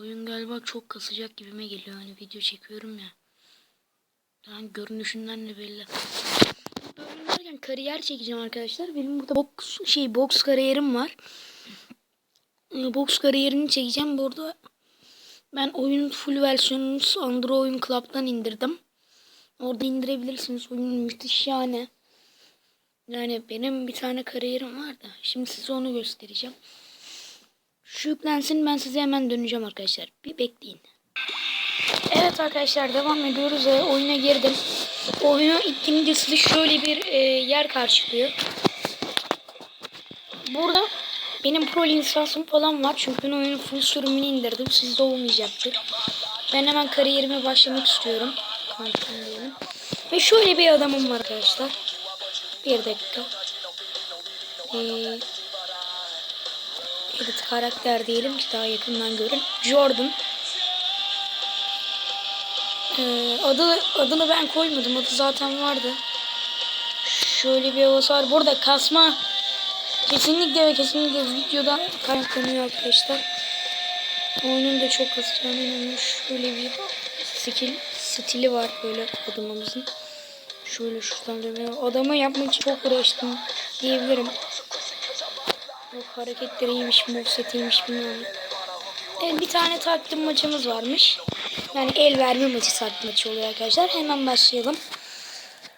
Oyun galiba çok kasacak gibime geliyor. Hani video çekiyorum ya. Yani görünüşünden de belli. Böyle derken kariyer çekeceğim arkadaşlar. Benim burada boks şey boks kariyerim var. Boks kariyerini çekeceğim. Burada ben oyunun full versiyonunu Android Oyun Club'dan indirdim. Orada indirebilirsiniz. Oyun müthiş yani. Yani benim bir tane kariyerim var da. Şimdi size onu göstereceğim. Şu ben size hemen döneceğim arkadaşlar. Bir bekleyin. Evet arkadaşlar devam ediyoruz. Ee, oyuna girdim. Oyuna ilk sizi şöyle bir e, yer karşılıyor. Burada benim pro lisansım falan var. Çünkü ben oyunun full sürümünü indirdim. Sizde olmayacaktır. Ben hemen kariyerime başlamak istiyorum. Ve şöyle bir adamım var arkadaşlar. Bir dakika. Ee, edit karakter diyelim ki daha yakından görün. Jordan. Ee, adı adını ben koymadım. Adı zaten vardı. Şöyle bir havası var. Burada kasma kesinlikle ve kesinlikle videodan kaynaklanıyor arkadaşlar. Oyunun da çok kasacağına inanıyorum. Şöyle bir skill stili var böyle adamımızın. Şöyle şuradan dönüyor. Adamı yapmak için çok uğraştım diyebilirim. Yok hareketleri iyiymiş, moveset iyiymiş bilmiyorum. Evet, bir tane takdim maçımız varmış. Yani el verme maçı takdim maçı oluyor arkadaşlar. Hemen başlayalım.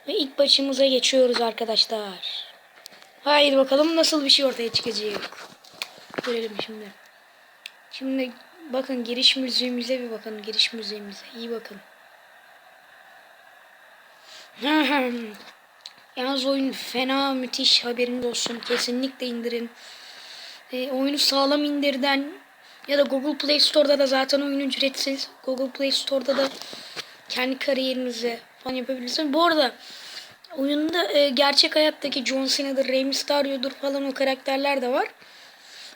Ve ilk maçımıza geçiyoruz arkadaşlar. Haydi bakalım nasıl bir şey ortaya çıkacak. Görelim şimdi. Şimdi bakın giriş müziğimize bir bakın. Giriş müziğimize. İyi bakın. Yalnız oyun fena müthiş haberiniz olsun. Kesinlikle indirin. E, oyunu sağlam indirden ya da Google Play Store'da da zaten oyun ücretsiz. Google Play Store'da da kendi kariyerinizi falan yapabilirsiniz. Bu arada oyunda e, gerçek hayattaki John Cena'dır, Rey Mysterio'dur falan o karakterler de var.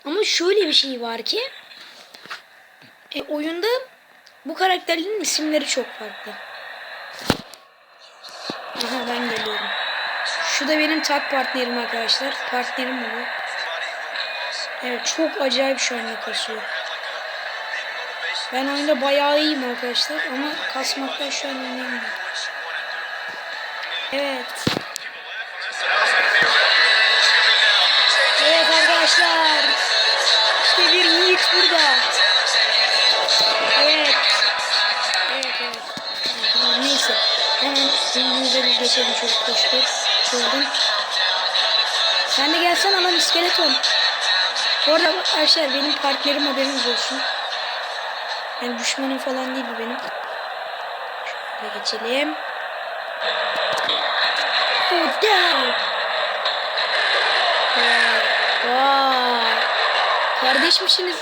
Ama şöyle bir şey var ki e, oyunda bu karakterlerin isimleri çok farklı. Aha ben geliyorum. Şu da benim tak partnerim arkadaşlar. Partnerim bu. Evet çok acayip şu anda kasıyor. Ben oyunda bayağı iyiyim arkadaşlar ama kasmakta şu an önemli. Evet. Evet arkadaşlar. İşte bir yiğit burada. Evet. Evet evet. Tamam, neyse. Hemen zihnimize bir geçelim çok koştur. Gördüm. Sen de gelsen alan iskeleton. Bu arada arkadaşlar benim partnerim haberiniz olsun. Yani düşmanım falan değil bu benim. Şöyle geçelim. Oh down. Vay. Kardeş misiniz?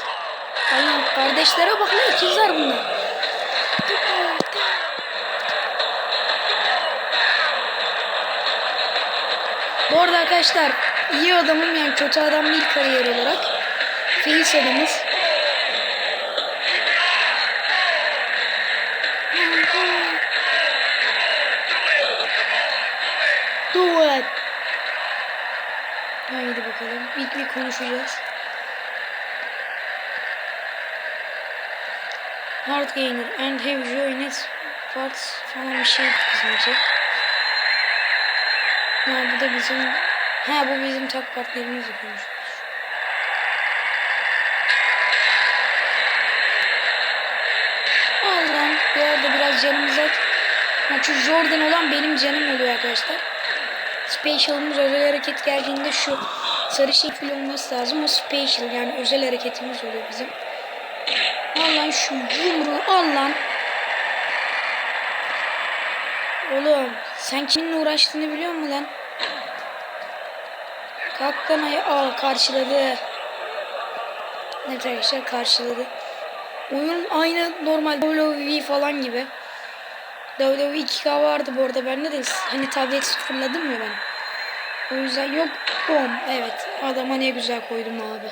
Ay kardeşlere bak ne ikizler bunlar. Bu arada arkadaşlar iyi adamım yani kötü adam değil kariyer olarak. Adamız. Do it. Haydi bakalım. Bir konuşacağız. Hard gainer and have joined parts falan bir şey bizimce. Ha bu da bizim ha bu bizim tak partnerimizle konuşuyoruz. Allah'ım bu arada biraz canımız aç. Ha, şu Jordan olan benim canım oluyor arkadaşlar. Special'ımız özel hareket geldiğinde şu sarı şekil olması lazım. O special yani özel hareketimiz oluyor bizim. Al lan şu yumruğu al lan. Oğlum sen kiminle uğraştığını biliyor musun lan? Kalk lan. Aa karşıladı. Evet arkadaşlar karşıladı. Oyun aynı normal WWE falan gibi. WWE 2K vardı bu arada bende de hani tablet sıfırladım ya ben. O yüzden yok bom evet adama ne güzel koydum abi.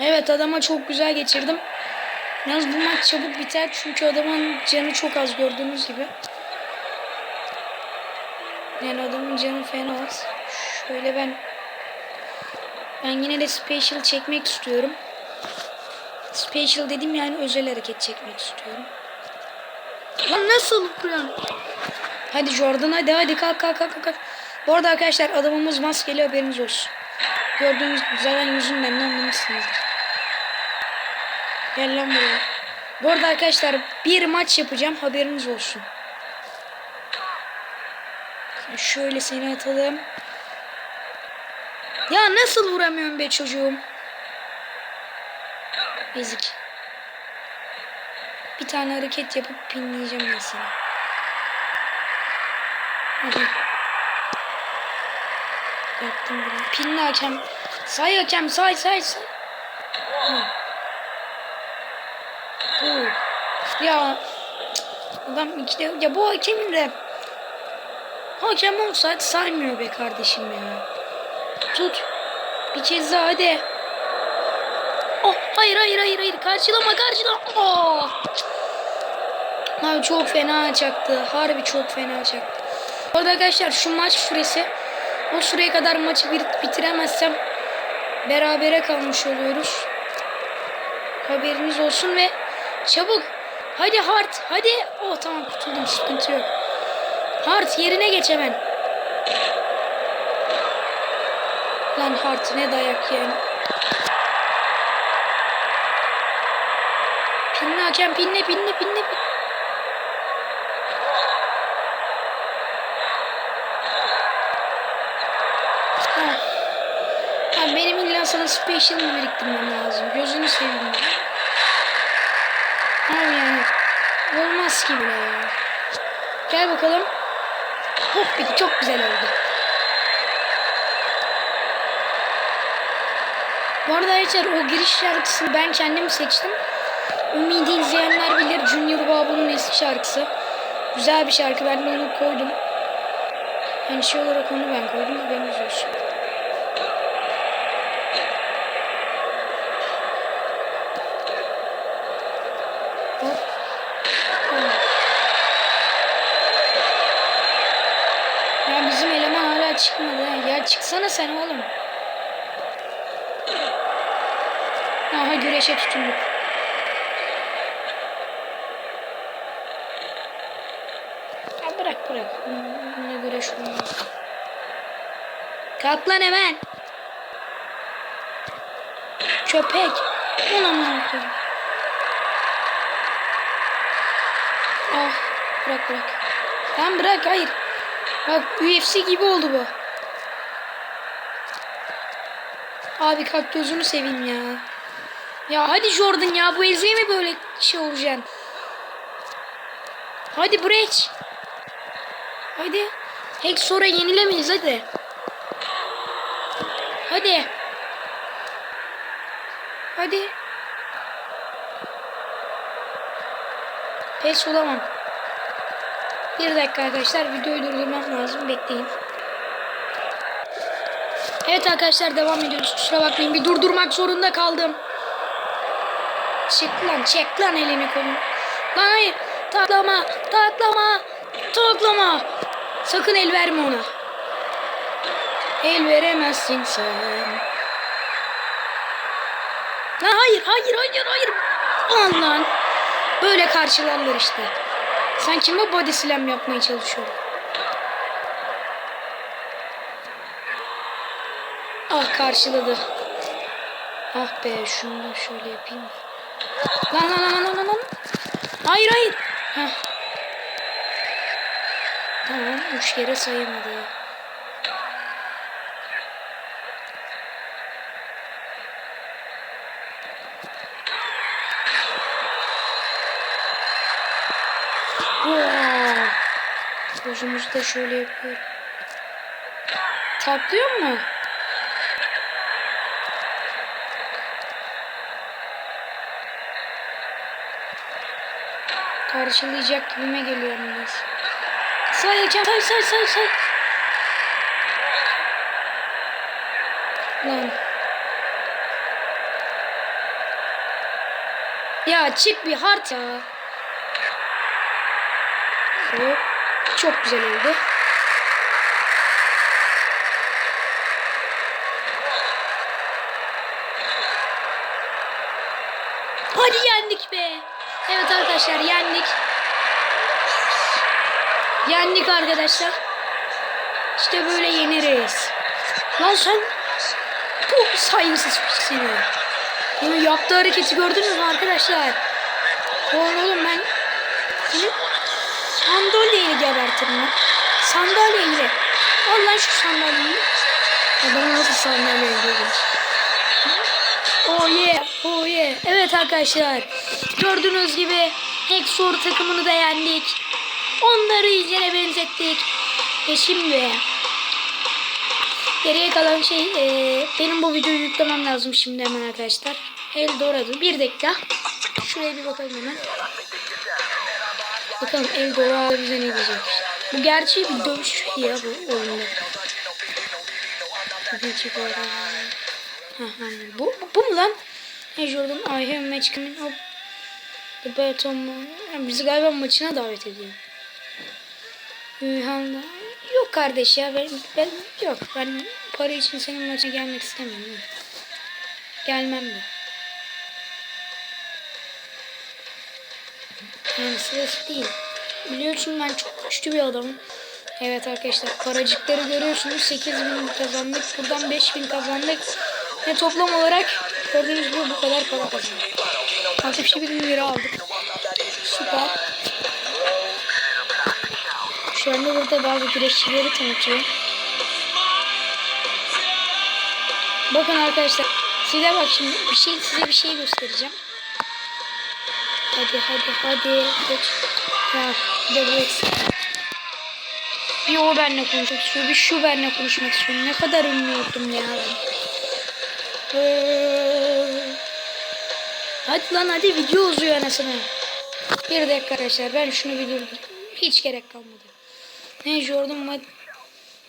Evet adama çok güzel geçirdim. Yalnız bu maç çabuk biter çünkü adamın canı çok az gördüğünüz gibi. Yani adamın canı fena az. Şöyle ben ben yine de special çekmek istiyorum. Special dedim yani özel hareket çekmek istiyorum. Lan nasıl vuruyorsun? Hadi Jordan hadi hadi kalk kalk kalk kalk. Bu arada arkadaşlar adamımız maskeli haberiniz olsun. Gördüğünüz zaten yüzünden de anlamışsınızdır. Gel lan buraya. Bu arada arkadaşlar bir maç yapacağım haberiniz olsun. Şöyle seni atalım. Ya nasıl vuramıyorum be çocuğum? Ezik. Bir tane hareket yapıp pinleyeceğim seni. Hadi. Yaptım bunu. Pinli hakem. Say hakem say say say. Bu. Ya. Adam işte ya bu hakemin de hakem olsaydı saymıyor be kardeşim ya. Tut. Bir kez daha hadi. Hayır hayır hayır hayır karşılama karşılama. Oh. Abi çok fena çaktı. Harbi çok fena çaktı. Orada arkadaşlar şu maç süresi o süreye kadar maçı bitiremezsem berabere kalmış oluyoruz. Haberiniz olsun ve çabuk. Hadi Hart hadi. Oh tamam kurtuldum sıkıntı yok. Hart yerine geç hemen. Lan Hart ne dayak yani. Pinle hakem pinle pinle pinle. Ha. Ha, benim illa sana special mı biriktirmem lazım? Gözünü seveyim. Abi yani olmaz ki bile ya. Gel bakalım. Hop bir çok güzel oldu. Bu arada arkadaşlar o giriş şarkısını ben kendim seçtim. Ümidi izleyenler bilir Junior Babu'nun eski şarkısı. Güzel bir şarkı ben de onu koydum. Yani şey olarak onu ben koydum haberiniz olsun. Hop. Hop. Ya bizim eleman hala çıkmadı. Ya çıksana sen oğlum. Aha güreşe tutunduk. Ya bırak bırak. Ne güreş olmaz. Kalk lan hemen. Köpek. Ne yapıyorum? Ah bırak bırak. Tamam bırak hayır. Bak UFC gibi oldu bu. Abi kalk gözünü seveyim ya. Ya hadi Jordan ya bu Ezre'ye mi böyle şey olacaksın? Hadi Breach. Hadi. Hex sonra yenilemeyiz hadi. Hadi. Hadi. Pes olamam. Bir dakika arkadaşlar videoyu durdurmam lazım bekleyin. Evet arkadaşlar devam ediyoruz. Kusura bakmayın bir durdurmak zorunda kaldım. Çek lan çek lan elini kolunu. Lan hayır taklama taklama taklama. Sakın el verme ona. El veremezsin sen. Lan hayır hayır hayır hayır. Aman. Böyle karşılarlar işte. Sen kime body slam yapmaya çalışıyorsun? Ah karşıladı. Ah be şunu da şöyle yapayım. Lan lan lan lan lan lan. Hayır hayır. Heh. Tamam üç kere sayamadı. Wow. Gözümüzü de şöyle yapıyorum. Tatlıyor mu? Karşılayacak gibime geliyor biraz. Say hocam say say say say. Lan. Ya çık bir hart ya. Hop. Çok güzel oldu. Hadi yendik be. Evet arkadaşlar yendik. Yendik arkadaşlar. İşte böyle yeniriz. Lan sen saygısız bir seni. Bunu yaptığı hareketi gördünüz mü arkadaşlar? Oğlum ben seni sandalyeyle gebertirim lan. Sandalyeyle. Al lan şu sandalyeyi. Adamı nasıl sandalyeyle gebertirim? Oh yeah, oh yeah. Evet arkadaşlar. Gördüğünüz gibi Hexor takımını da yendik. Onları iyicene benzettik. E şimdi geriye kalan şey e, benim bu videoyu yüklemem lazım şimdi hemen arkadaşlar. Eldorado. Bir dakika. Şuraya bir bakalım hemen. Bakalım Eldorado bize ne diyecek. Bu gerçi bir dövüş ya bu oyunda. Ha, aynen. Bu, bu, bu mu lan? Hey Jordan, I have a match coming up. The Beton yani bizi galiba maçına davet ediyor. Hühanda. Yok kardeş ya ben, ben yok ben para için senin maçına gelmek istemiyorum. Gelmem de. Yani sırası değil. Biliyorsun ben çok güçlü bir adamım. Evet arkadaşlar paracıkları görüyorsunuz. 8000 kazandık. Buradan 5000 kazandık. Ve toplam olarak gördüğünüz gibi bu kadar para kazandık. 61 bin lira aldık. Süper. Şu anda burada bazı güreşçileri tanıtıyorum. Bakın arkadaşlar. Size bak şimdi bir şey size bir şey göstereceğim. Hadi hadi hadi. Geç. Ha, bir de bu eksik. Bir o benimle konuşmak istiyor. Bir şu benimle konuşmak istiyor. Ne kadar ünlü oldum ya. Ee, Hadi lan hadi video uzuyor anasını. Bir dakika arkadaşlar ben şunu durdurayım. Hiç gerek kalmadı. Ne Jordan what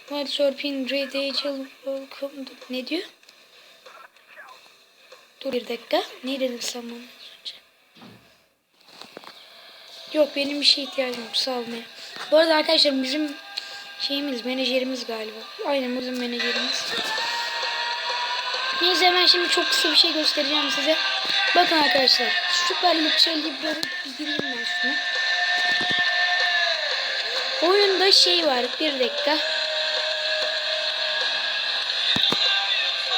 What's your pin great angel welcome. Ne diyor? Dur bir dakika. Ne dedim sen bana? Yok benim bir şey ihtiyacım yok sağ olun. Bu arada arkadaşlar bizim şeyimiz menajerimiz galiba. Aynen bizim menajerimiz. Neyse ben şimdi çok kısa bir şey göstereceğim size. Bakın arkadaşlar. Süper Luxe Libro'yu bir gireyim ben şuna. Oyunda şey var. Bir dakika.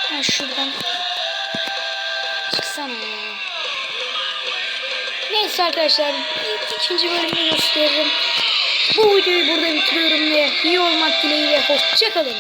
Ha şuradan. Çıksana ya. Neyse arkadaşlar. ikinci bölümü gösteririm. Bu videoyu burada bitiriyorum ve iyi olmak dileğiyle hoşçakalın.